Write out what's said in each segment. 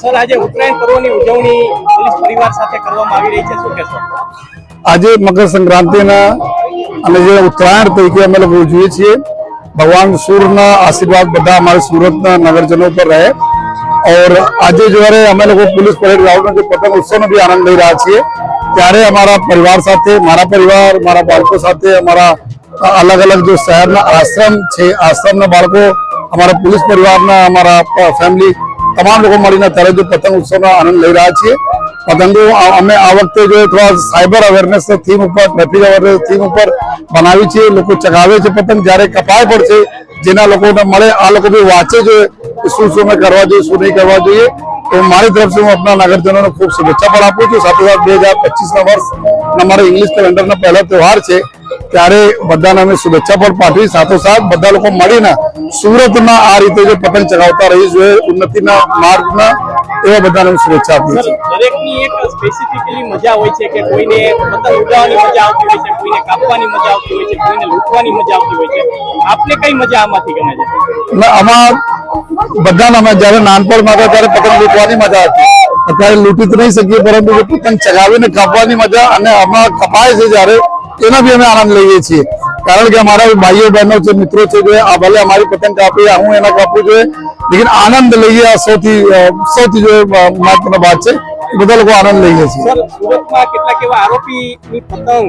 Sir, આજે ઉત્તરાયણ પર્વની ઉજવણી પોલીસ પરિવાર સાથે કરવામાં આવી રહી છે. શું કહેશો? આજે મકર સંક્રાંતિના અને જે ઉત્તરાયણ તરીકે અમે લોકો ઉજવીએ છીએ, ભગવાન સૂર્યના આશીર્વાદ બધા અમારા સુરતના નગરજનો પર રહે. और આજે જ્યારે અમે લોકો પોલીસ પરેડ ગ્રાઉન્ડમાં જે પતંગ ઉત્સવનો બી આનંદ લઈ રહ્યા છીએ, ત્યારે અમારા પરિવાર સાથે, મારા પરિવાર, મારા બાળકો સાથે, અમારા અલગ અલગ જો શહેરના આશ્રમ છે, આશ્રમના બાળકો, અમારા પોલીસ પરિવારના, અમારા ફેમિલી તમામ લોકો મળીને અત્યારે જે પતંગ ઉત્સવનો આનંદ લઈ રહ્યા છીએ. પતંગો અમે આ વખતે જો થોડા સાયબર અવેરનેસ થીમ ઉપર ટ્રાફિક અવેરનેસ થીમ ઉપર બનાવી છે. લોકો ચગાવે છે પતંગ. જ્યારે કપાય પડશે જેના લોકોને મળે, આ લોકો બી વાંચે છે શું શું અમે કરવા જોઈએ, શું નહીં કરવા જોઈએ. તો મારી તરફથી હું આપણા નગરજનોને ખૂબ શુભેચ્છા પણ આપું છું. સાથે સાથે બે હજાર પચીસના વર્ષ અમારા ઇંગ્લિશ કેલેન્ડરના પહેલો તહેવાર છે. ત્યારે બધાને અમે શુભેચ્છા પણ પાઠવી. સાથોસાથ બધા લોકો મળીને સુરતમાં આ રીતે જે પતંગ ચગાવતા રહી જોઈએ ઉન્નતિના માર્ગના એવા બધાને હું શુભેચ્છા આપું છું દરેકની એક સ્પેસિફિકલી મજા હોય છે કે કોઈને પતંગ ઉડાવવાની મજા આવતી હોય છે કોઈને કાપવાની મજા આવતી હોય છે કોઈને લૂંટવાની મજા આવતી હોય છે. આપને કઈ મજા આમાંથી ગમે છે? ને આમાં બધાને અમે જયારે નાનપણમાં હતા ત્યારે પતંગ લૂંટવાની મજા હતી. અત્યારે લૂંટી તો નહીં શકીએ પરંતુ પતંગ ચગાવીને કાપવાની મજા અને આમાં કપાય છે જ્યારે એનો બી અમે આનંદ લઈએ છીએ. કારણ કે અમારા ભાઈઓ બહેનો છે મિત્રો છે જે આ ભલે અમારી પતંગ કાપી હું એના કાપવું જોઈએ લેકિન આનંદ લઈએ આ સૌથી સૌથી જો મહત્વનો વાત છે બધા લોકો આનંદ લઈએ છીએ. સુરતમાં કેટલાક એવા આરોપીની પતંગ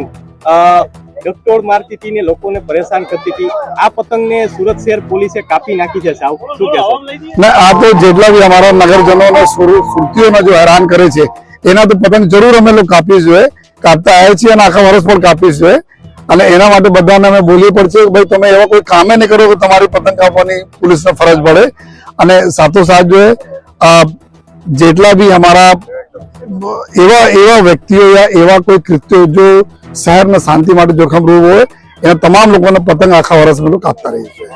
મારતી હતી ને લોકોને પરેશાન કરતી હતી. આ પતંગને સુરત શહેર પોલીસે કાપી નાખી છે સાવ શું કહેશો? ને આ તો જેટલા બી અમારા નગરજનોને સુરુ- સુરતીઓને જો હેરાન કરે છે એના તો પતંગ જરૂર અમે લોકો કાપી જોઈએ. કાપતા આવ્યા છીએ અને આખા વર્ષ પણ કાપી જોઈએ અને એના માટે બધાને અમે બોલવી પડશે ભાઈ તમે એવા કોઈ કામે નહીં કરો કે તમારી પતંગ કાપવાની પોલીસને ફરજ પડે. અને સાથોસાથ જો જેટલા બી અમારા એવા એવા વ્યક્તિઓ એવા કોઈ કૃત્યો જો શહેરને શાંતિ માટે જોખમ રૂપ હોય, એના તમામ લોકોને પતંગ આખા વર્ષ બધું કાપતા રહીએ છીએ.